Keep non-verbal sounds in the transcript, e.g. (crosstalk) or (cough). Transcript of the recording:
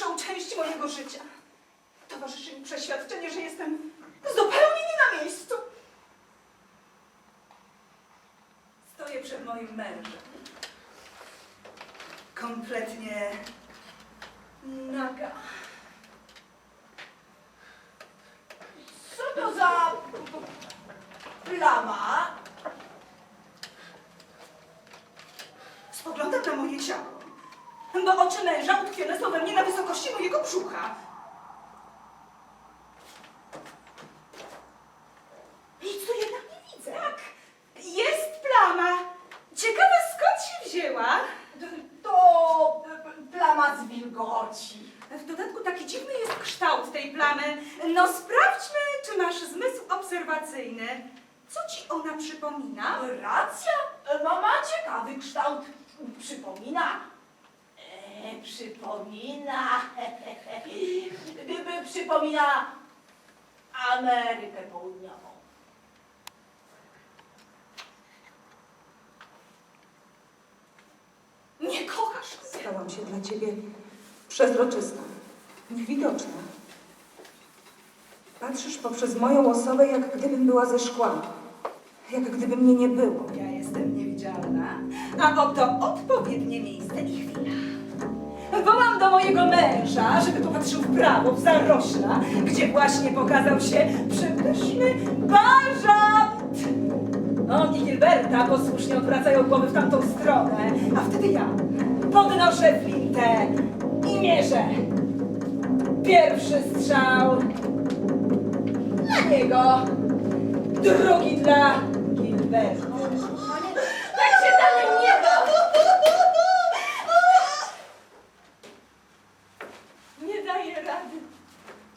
najważniejszą część mojego życia. Towarzyszy mi przeświadczenie, że jestem zupełnie nie na miejscu. Stoję przed moim mężem. Kompletnie naga. Co to za plama? Spoglądam na moje ciało, bo oczy męża utkwione są we mnie na wysokości mojego brzucha. Nic tu jednak nie widzę. Tak, jest plama. Ciekawe skąd się wzięła. To plama z wilgoci. W dodatku taki dziwny jest kształt tej plamy. No sprawdźmy, czy masz zmysł obserwacyjny. Co ci ona przypomina? Racja, no ma ciekawy kształt. Przypomina. Przypomina. (laughs) Gdyby przypomina Amerykę Południową. Nie kochasz mnie. Stałam się dla ciebie przezroczysta, niewidoczna. Patrzysz poprzez moją osobę, jak gdybym była ze szkła. Jak gdyby mnie nie było. Ja jestem niewidzialna, a oto odpowiednie miejsce i chwila. Do mojego męża, żeby popatrzył w prawo, w zarośla, gdzie właśnie pokazał się przepyszny bażant. On i Gilberta posłusznie odwracają głowy w tamtą stronę, a wtedy ja podnoszę flintę i mierzę. Pierwszy strzał dla niego, drugi dla Gilberta. hayır herhalde.